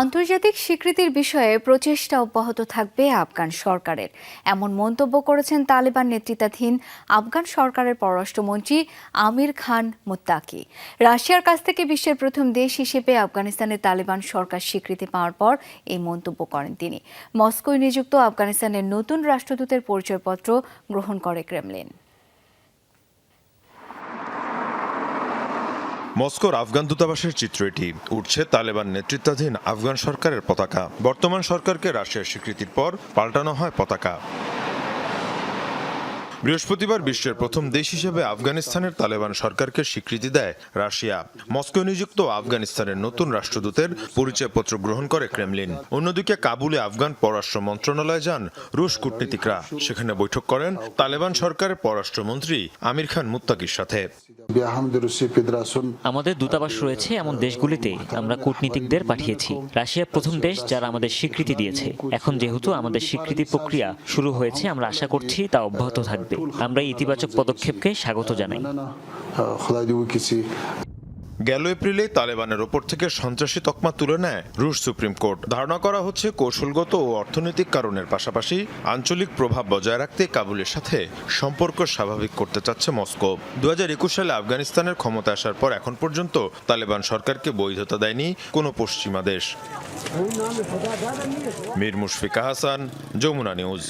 আন্তর্জাতিক স্বীকৃতির বিষয়ে প্রচেষ্টা অব্যাহত থাকবে আফগান সরকারের। এমন মন্তব্য করেছেন তালেবান নেতৃত্বাধীন আফগান সরকারের পররাষ্ট্রমন্ত্রী আমির খান মুত্তাকি। রাশিয়ার কাছ থেকে বিশ্বের প্রথম দেশ হিসেবে আফগানিস্তানের তালেবান সরকার স্বীকৃতি পাওয়ার পর এই মন্তব্য করেন তিনি। মস্কোয় নিযুক্ত আফগানিস্তানের নতুন রাষ্ট্রদূতের পরিচয়পত্র গ্রহণ করে ক্রেমলিন। মস্কোর আফগান দূতাবাসের চিত্র এটি। উঠছে তালেবান নেতৃত্বাধীন আফগান সরকারের পতাকা। বর্তমান সরকারকে রাশিয়ার স্বীকৃতির পর পাল্টানো হয় পতাকা। বৃহস্পতিবার বিশ্বের প্রথম দেশ হিসেবে আফগানিস্তানের তালেবান সরকারকে স্বীকৃতি দেয় রাশিয়া। মস্কো নিযুক্ত আফগানিস্তানের নতুন রাষ্ট্রদূতের পরিচয়পত্র গ্রহণ করে ক্রেমলিন। অন্যদিকে কাবুলে আফগান পররাষ্ট্র মন্ত্রণালয়ে যান রুশ কূটনীতিকরা। সেখানে বৈঠক করেন তালেবান সরকারের পররাষ্ট্রমন্ত্রী আমির খান মুত্তাকির সাথে। আমাদের দূতাবাস রয়েছে এমন দেশগুলিতে আমরা কূটনীতিকদের পাঠিয়েছি। রাশিয়া প্রথম দেশ যারা আমাদের স্বীকৃতি দিয়েছে। এখন যেহেতু আমাদের স্বীকৃতি প্রক্রিয়া শুরু হয়েছে, আমরা আশা করছি তা অব্যাহত থাকবে। আমরা ইতিবাচক পদক্ষেপকে স্বাগত জানাই। গেল এপ্রিলে তালেবানের ওপর থেকে সন্ত্রাসী তকমা তুলে নেয় রুশ সুপ্রিম কোর্ট। ধারণা করা হচ্ছে কৌশলগত ও অর্থনৈতিক কারণের পাশাপাশি আঞ্চলিক প্রভাব বজায় রাখতে কাবুলের সাথে সম্পর্ক স্বাভাবিক করতে চাচ্ছে মস্কো। দু হাজার একুশ সালে আফগানিস্তানের ক্ষমতা আসার পর এখন পর্যন্ত তালেবান সরকারকে বৈধতা দেয়নি কোনো পশ্চিমা দেশ। মীর মুশফিকা হাসান যমুনা নিউজ।